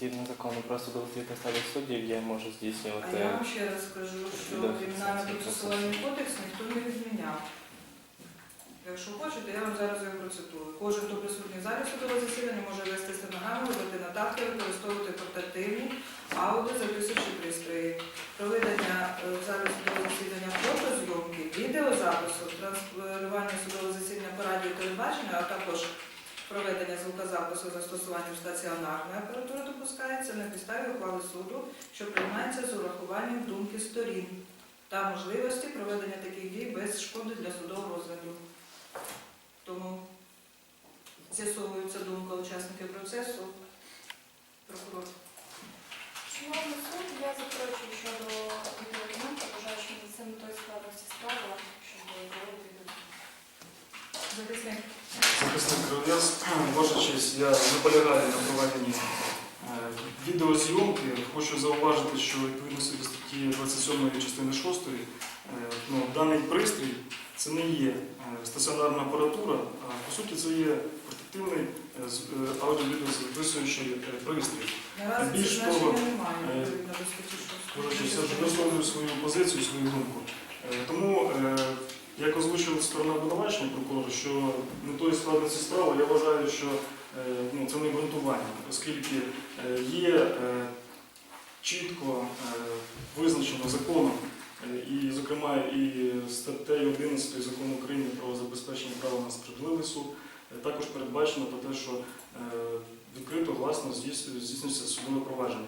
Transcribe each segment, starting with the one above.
згідно закону про судовий та статус суддів, я можу здійснювати. А я вам ще раз скажу, що відеофіксацію кримінальний процесуальний кодекс ніхто не відміняв. Якщо хочете, я вам зараз його процитую. Кожен, хто присутній в залі судового засідання, може вести стенограму, робити нотатки, використовувати портативні, аудіо, записуючі пристрої. Проведення е, в залі судового засідання фотозйомки, відеозапису, транслювання судового засідання по радіо і телебаченню, а також проведення звукозапису з застосуванням стаціонарної апаратури допускається на підставі ухвали суду, що приймається з урахуванням думки сторін та можливості проведення таких дій без шкоди для судового розгляду. Тому з'ясовується думка учасників процесу. Прокурор. Шановний суд, я заперечую щодо відеодокумента, вважаю, що це метою складності справи, щоб було відео. Захисник. Захисник Кривляс, ваша честь, я наполягаю на проведенні е, відеозйомки. Хочу зауважити, що відповідно до статті 27 частини 6 е, ну, даний пристрій це не є е, стаціонарна апаратура, а по суті це є портативний аудіо-відеозаписуючий пристрій. Наразі Більш це того, немає відповідно до статті Ваша 6. честь, я висловлюю свою позицію, свою думку. Тому, як озвучила сторона обвинувачення прокурора, що метою складності справи я вважаю, що е, ну, це не обґрунтування, оскільки е, є е, чітко визначено законом, і, зокрема, і статтею 11 закону України про забезпечення права на справедливий суд, також передбачено про те, що відкрито, здійснює- здійснюється судове провадження.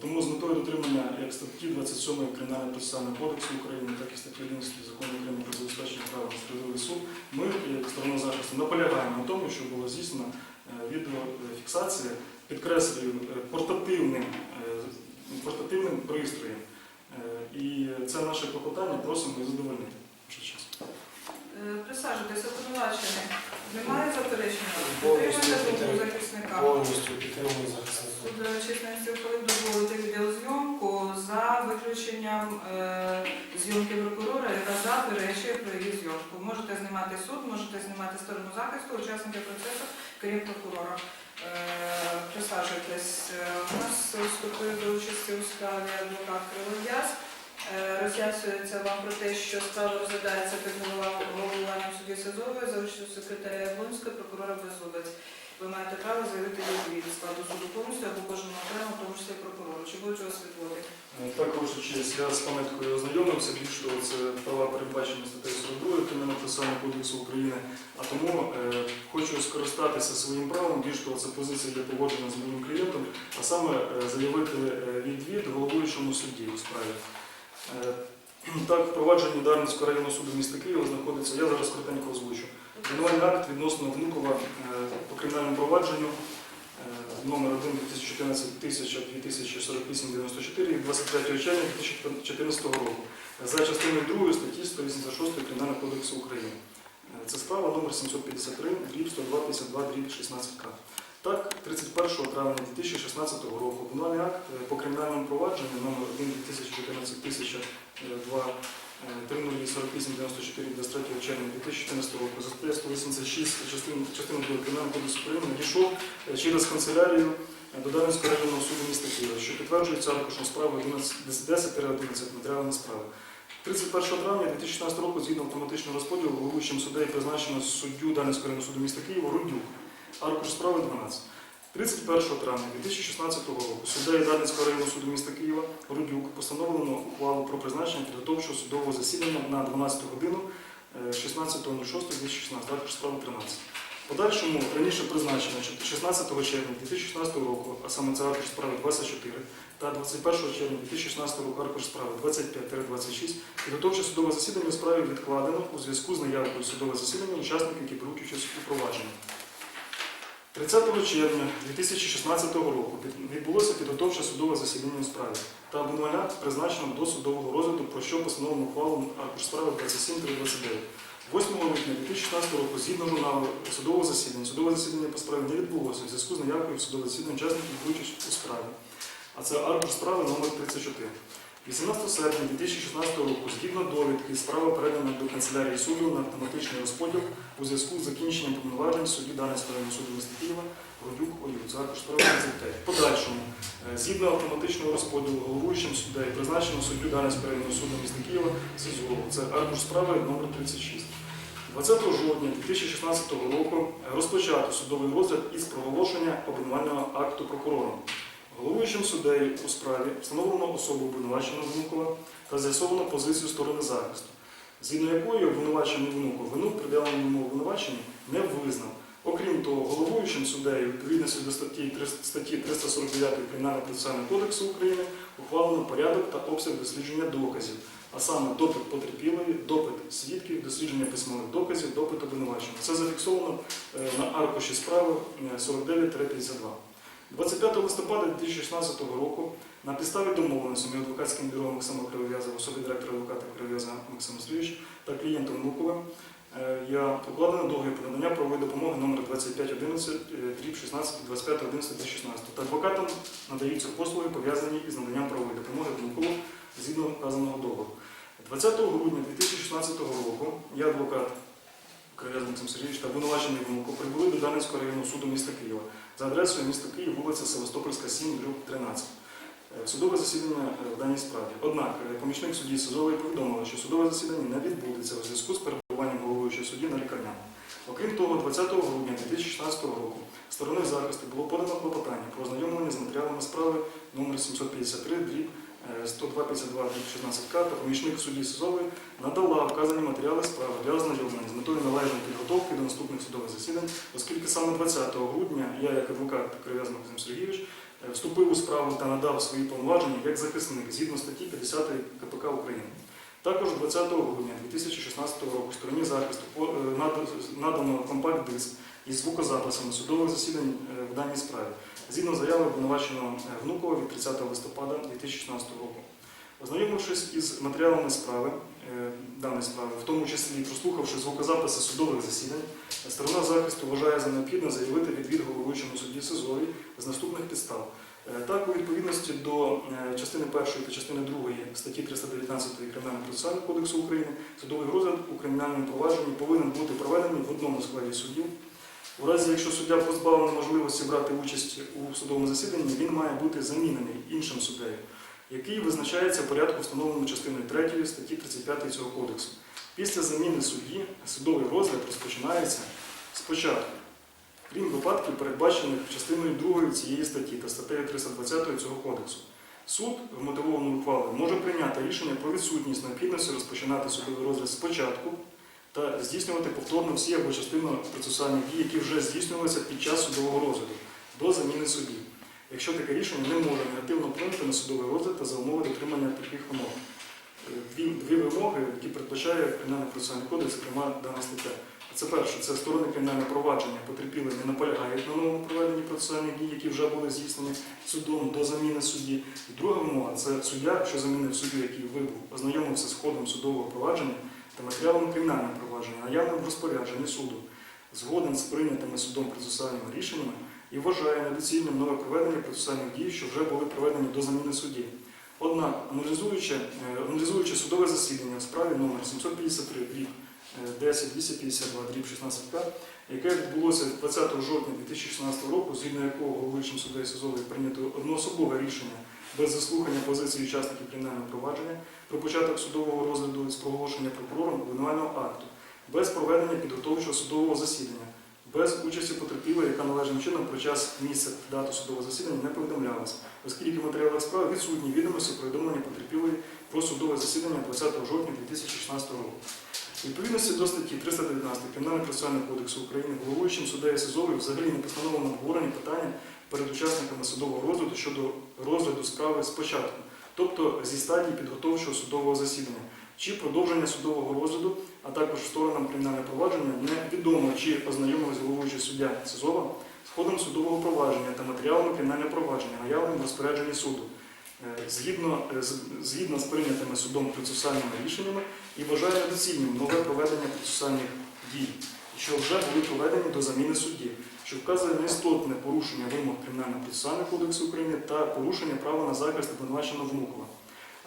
Тому з метою дотримання як статті 27 Кримінального процесуального кодексу України, так і статті 11 закону України про забезпечення права на справедливий суд, ми, як сторона захисту, наполягаємо на тому, щоб була здійснена е, відеофіксація, підкреслюю, е, портативним, е, портативним пристроєм. І це наше клопотання просимо і задовольнити. Е, Присаджуйтесь, обвинувачений. Немає заперечення? Повністю Підтримуєте думку захисника? Повністю підтримую захисник. Суд чесності ухвалив дозволити відеозйомку за виключенням е, зйомки прокурора, яка заперечує про її зйомку. Можете знімати суд, можете знімати сторону захисту, учасники процесу, крім прокурора. Е, присаджуйтесь. Е, У нас вступив до участі у справі адвокат Кривов'яз. Е, Роз'яснюється вам про те, що справа розглядається під головуванням судді Сизової за участю секретаря Яблонської, прокурора Беззубець. Ви маєте право заявити відвід складу суду повністю або кожному окремо, в тому числі прокурору. Чи будуть у вас відводи? Е, Так, ваша честь, я з пам'яткою ознайомився, більш того, це права передбачені статтею 42 Кримінального процесуального кодексу України, а тому е, хочу скористатися своїм правом, більш того, це позиція є погоджена з моїм клієнтом, а саме е, заявити е, відвід головуючому судді у справі. Е, Так, в Дарницького районного суду міста Києва знаходиться, я зараз коротенько озвучу. Обвинувальний акт відносно Внукова е, по кримінальному провадженню е, номер 1 2014 2048 94 від 23 червня 2014 року за частиною 2 статті 186 Кримінального кодексу України. Це справа номер 753, дріб 102 52 дріб 16К. Так, 31 травня 2016 року обвинувальний акт е, по кримінальному провадженню номер 1 2014 1002 34894 23 червня 2014 року за статтею 186 частини 2 Кримінального кодексу України надійшов е, через канцелярію е, до Дарницького районного суду міста Києва, що підтверджується аркушем справи 10-11 матеріалами справи. 31 травня 2016 року згідно автоматичного розподілу головуючим суддею призначено суддю Дарницького районного суду міста Києва Рудюк. Аркуш справи 12. 31 травня 2016 року суддею Дарницького районного суду міста Києва Рудюк постановлено ухвалу про призначення підготовчого судового засідання на 12 годину е, 16.06.2016, аркуш справи 13. В Подальшому раніше призначено 16 червня 2016 року, а саме це аркуш справи 24, та 21 червня 2016 року аркуш справи 25-26, підготовче судове засідання у справі відкладено у зв'язку з наявкою судового засідання учасників, які беруть участь у провадженні. 30 червня 2016 року відбулося підготовче судове засідання у справі та обвинувальний призначено до судового розгляду, про що постановлено ухвалу аркуш справи 27-29. 8 липня 2016 року, згідно журналу судового засідання, судове засідання по справі не відбулося в зв'язку з наявкою в засідання учасників участь у справі. А це аркуш справи номер 34. 18 серпня 2016 року, згідно довідки, справа передана до канцелярії суду на автоматичний розподіл у зв'язку з закінченням повноважень судді Дарницького районного суду міста Києва Родюк ОЮ. Справи 35. В подальшому, е, згідно автоматичного розподілу головуючим суддею призначено суддю Дарницького районного суду міста Києва Сизову. Це аркуш справи номер 36. 20 жовтня 2016 року розпочато судовий розгляд із проголошення обвинувального акту прокурором. Головуючим суддею у справі встановлено особу обвинуваченого Внукова та з'ясовано позицію сторони захисту, згідно якої обвинувачений Внуков вину в приділеному обвинуваченні не визнав. Окрім того, головуючим суддею відповідності до статті 300 статті 349 Кримінального процесуального кодексу України ухвалено порядок та обсяг дослідження доказів, а саме допит потерпілої, допит свідків, дослідження письмових доказів, допит обвинуваченого. Це зафіксовано е, на аркуші справи е, 49-52. 25 листопада 2016 року на підставі домовленості між адвокатським бюро Максима Кривов'яза, особі директора адвоката Кривов'яза Максима Сергійовича та клієнтом Внуковим е, я покладено договір про надання правової допомоги номер 2511 е, дріб 16 25.11.2016. Та адвокатам надаються послуги, пов'язані із наданням правової допомоги Внукову згідно вказаного договору. 20 грудня 2016 року я адвокат Сергійович та обвинувачений Внуков прибули до Дарницького районного суду міста Києва за адресою міста Київ, вулиця Севастопольська, 7, дріб 13. Е, Судове засідання е, в даній справі. Однак е, помічник судді Сизової повідомила, що судове засідання не відбудеться у зв'язку з перебуванням головуючого судді на лікарняному. Окрім того, 20 грудня 2016 року стороною захисту було подано клопотання про ознайомлення з матеріалами справи номер 753 дріб 10252 16К та помічник судді Сизової надала вказані матеріали справи для ознайомлення з метою належної підготовки до наступних судових засідань, оскільки саме 20 грудня я, як адвокат Крив'яз Максим Сергійович, е, вступив у справу та надав свої повноваження як захисник згідно статті 50 КПК України. Також 20 грудня 2016 року стороні захисту е, над- надано компакт-диск із звукозаписами судових засідань е, в даній справі, згідно заяви обвинуваченого е, Внукова від 30 листопада 2016 року. Ознайомившись із матеріалами справи, е, даної справи, в тому числі прослухавши звукозаписи судових засідань, сторона захисту вважає за необхідне заявити відвід головуючому судді СИЗОВі з наступних підстав. Е, Так, у відповідності до частини 1 та частини 2 статті 319 Кримінального процесуального кодексу України, судовий розгляд у кримінальному провадженні повинен бути проведений в одному складі суддів. У разі, якщо суддя позбавлений можливості брати участь у судовому засіданні, він має бути замінений іншим суддею, який визначається в порядку, встановленому частиною 3 статті 35 цього кодексу. Після заміни судді судовий розгляд розпочинається спочатку, крім випадків, передбачених частиною 2 цієї статті та статтею 320 цього кодексу. Суд вмотивованою ухвалою може прийняти рішення про відсутність необхідності розпочинати судовий розгляд спочатку та здійснювати повторно всі або частину процесуальних дій, які вже здійснювалися під час судового розгляду до заміни судді, якщо таке рішення не може негативно вплинути на судовий розгляд та за умови дотримання таких вимог. Е, Дві, дві вимоги, які передбачає Кримінальний процесуальний кодекс, зокрема дана стаття. Це перше, це сторони кримінального провадження потерпіли не наполягають на новому проведенні процесуальних дій, які вже були здійснені судом до заміни судді. І друга вимога це суддя, що замінив суддю, який вибув, ознайомився з ходом судового провадження та матеріалом кримінального провадження, наявним в розпорядженні суду, згоден з прийнятими судом процесуальними рішеннями і вважає недоцільним нове проведення процесуальних дій, що вже були проведені до заміни судді. Однак, аналізуючи, е, судове засідання в справі номер 753 рік 10 252 дріб 16К, яке відбулося 20 жовтня 2016 року, згідно якого головуючим суддею СИЗОВі прийнято одноособове рішення без заслухання позиції учасників кримінального провадження про початок судового розгляду з проголошення прокурором обвинувального акту, без проведення підготовчого судового засідання, без участі потерпілої, яка належним чином про час, місце дату судового засідання не повідомлялася, оскільки в матеріалах справи відсутні відомості про повідомлення потерпілої про судове засідання 20 жовтня 2016 року. Відповідності до статті 319 Кримінального процесуального кодексу України головуючим суддею СИЗОВі взагалі не постановлено обговорені питання перед учасниками судового розгляду щодо розгляду справи спочатку, тобто зі стадії підготовчого судового засідання, чи продовження судового розгляду, а також сторонам кримінального провадження невідомо, чи ознайомились головуючий суддя СИЗОВа з ходом судового провадження та матеріалами кримінального провадження, наявним в розпорядженні суду. е, згідно, е, згідно з прийнятими судом процесуальними рішеннями і вважає недоцільним нове проведення процесуальних дій, що вже були проведені до заміни судді, що вказує на істотне порушення вимог Кримінально-процесуального кодексу України та порушення права на захист обвинуваченого Внукова.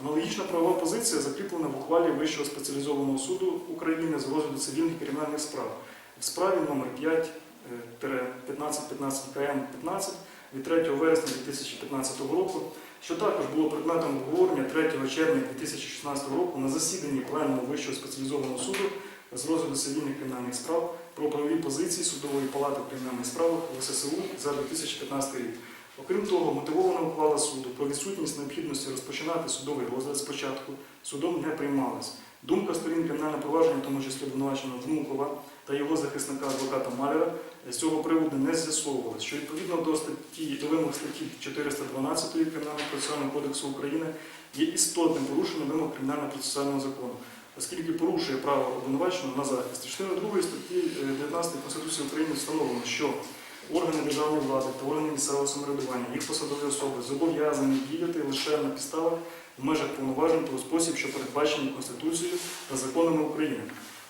Аналогічна правова позиція закріплена в ухвалі Вищого спеціалізованого суду України з розгляду цивільних кримінальних справ в справі номер 5 1515 КМ 15 від 3 вересня 2015 року, що також було предметом обговорення 3 червня 2016 року на засіданні Пленуму Вищого спеціалізованого суду з розгляду цивільних кримінальних справ про правові позиції судової палати кримінальних справах ВССУ за 2015 рік. Окрім того, мотивована ухвала суду про відсутність необхідності розпочинати судовий розгляд спочатку судом не приймалась. Думка сторін кримінального провадження, в тому числі обвинуваченого Внукова та його захисника адвоката Маляра, з цього приводу не з'ясовувалось, що відповідно до статті до вимог статті 412 Кримінального процесуального кодексу України є істотним порушенням вимог кримінального процесуального закону, оскільки порушує право обвинуваченого на захист. Частиною 2 статті е, 19 Конституції України встановлено, що органи державної влади та органи місцевого самоврядування, їх посадові особи зобов'язані діяти лише на підставах в межах повноважень у спосіб, що передбачені Конституцією та законами України.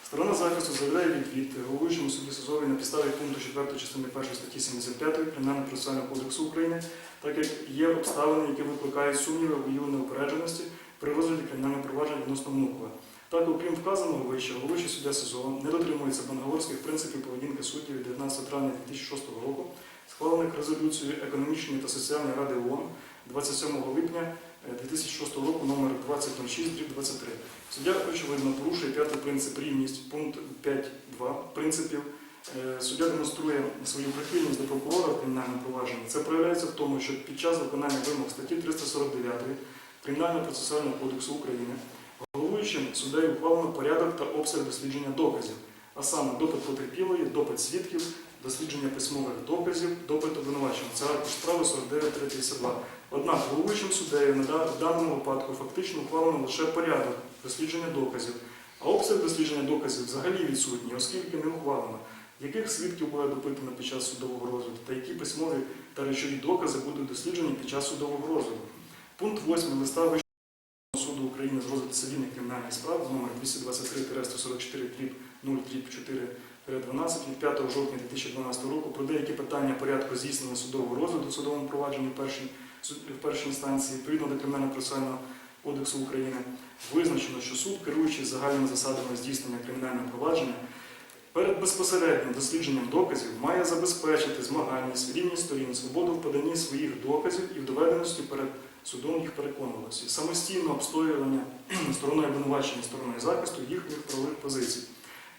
Сторона захисту заявляє відвід головуючому суді СИЗОВі на підставі пункту 4 частини 1 статті 75 Кримінального процесуального кодексу України, так як є обставини, які викликають сумніви у його неупередженості при розгляді кримінального провадження відносно Внукова. Так, окрім вказаного вище, головуючий суддя СИЗО не дотримується бангаворських принципів поведінки суддів від 19 травня 2006 року, схвалених резолюцією Економічної та соціальної ради ООН 27 липня е, 2006 року номер 2006 Суддя, очевидно, порушує п'ятий принцип рівність, пункт 5.2 принципів. Е, Суддя демонструє свою прихильність до прокурора в кримінальному провадженні. Це проявляється в тому, що під час виконання вимог статті 349 Кримінального процесуального кодексу України головуючим суддею ухвалено порядок та обсяг дослідження доказів, а саме допит потерпілої, допит свідків, дослідження письмових доказів, допит обвинуваченого. Це аркуш справи 49.352. Однак головуючим суддею в даному випадку фактично ухвалено лише порядок дослідження доказів, а обсяг дослідження доказів взагалі відсутній, оскільки не ухвалено, яких свідків буде допитано під час судового розгляду, та які письмові та речові докази будуть досліджені під час судового розгляду. Пункт 8 листа України з розгляду цивільних кримінальних справ номер 223-144 0 4 12 від 5 жовтня 2012 року про деякі питання порядку здійснення судового розгляду в судовому провадженні в першій інстанції відповідно до Кримінального процесуального кодексу України визначено, що суд, керуючись загальними засадами здійснення кримінального провадження, перед безпосереднім дослідженням доказів має забезпечити змагальність, рівність сторін, свободу в поданні своїх доказів і в доведеності перед судом їх переконуватися, самостійне обстоювання стороною обвинувачення стороною захисту їхніх правових позицій,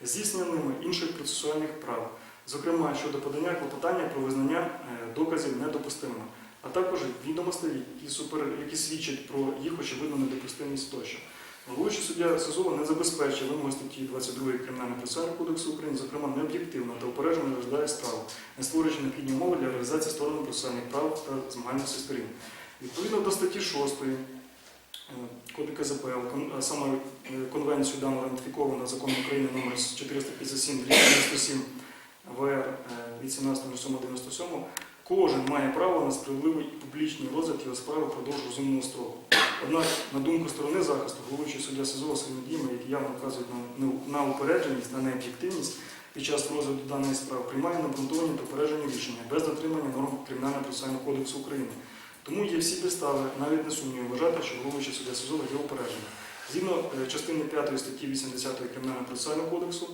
здійснення ними інших процесуальних прав, зокрема щодо подання клопотання про визнання е, доказів недопустимими, а також відомостей, які, супер, які свідчать про їх очевидну недопустимість тощо. Головуючий суддя СИЗО не забезпечує вимоги статті 22 Кримінального процесуального кодексу України, зокрема необ'єктивно та упереджено розглядає справу, не створюючи необхідні умови для реалізації сторонами процесуальних прав та змагальності сторін. Відповідно до статті 6 е, ЗПЛ, саме е, конвенцію дану ратифіковано законом України номер 457 97 ВР від 17.07.97, кожен має право на справедливий і публічний розгляд його справи впродовж розумного строку. Однак, на думку сторони захисту, головуючий суддя СИЗО своїми діями, які явно вказують на, упередженість, на необ'єктивність під час розгляду даної справи, приймає необґрунтовані та упереджені рішення без дотримання норм Кримінального процесуального кодексу України. Тому є всі підстави, навіть не сумніву, вважати, що головуючий суддя СИЗО є упереджений. Згідно е, частини 5 статті 80 Кримінального процесуального кодексу,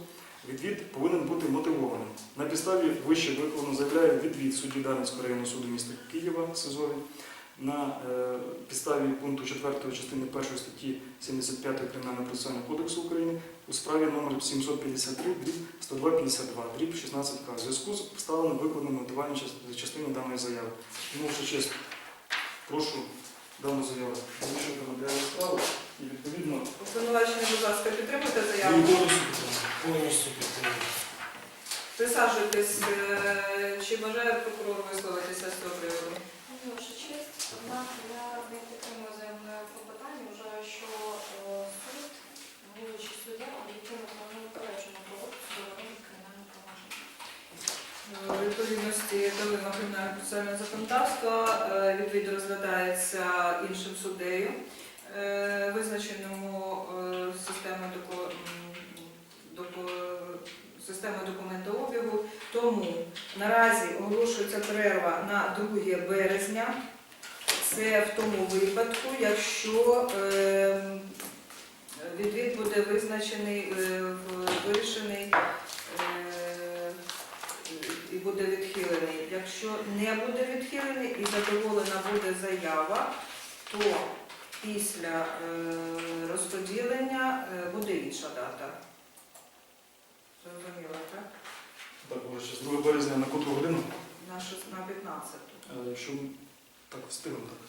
відвід повинен бути мотивованим. На підставі вище викладено заявляє відвід судді Дарницького районного суду міста Києва СИЗОВі на е, підставі пункту 4 частини 1 статті 75 Кримінального процесуального кодексу України у справі номер 753 дріб 10252 дріб 16 к в зв'язку з вставленим викладеним мотивальною част- частиною даної заяви. Тому що честь, прошу дану заяву залишити на справу і відповідно Обвинувачення, будь ласка, підтримуйте заяву. Повністю підтримую. Присаджуйтесь. Е, Чи бажає прокурор висловитися з цього приводу? Ваша честь, однак я не підтримую заявне клопотання. Вважаю, що е, суд, головуючий суддя, об'єктивно та неупереджено проводить судове кримінальне провадження. У відповідності до вимог кримінального процесуального законодавства е, відвід розглядається іншим суддею, е, визначеному е, системою доку- системою документообігу. Тому наразі оголошується перерва на 2 березня. Це в тому випадку, якщо е, відвід буде визначений, е, вирішений е, і буде відхилений. Якщо не буде відхилений і задоволена буде заява, то після е, розподілення е, буде інша дата. Зрозуміло, так? Так, може, ще з 2 березня на котру годину? На, шест- на 15. Е, Якщо так встигнемо, так.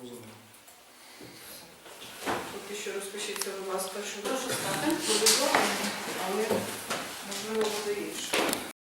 Розумію. Поки що розпишіться, будь ласка, що Прошу стати. повідомлення, але можливо буде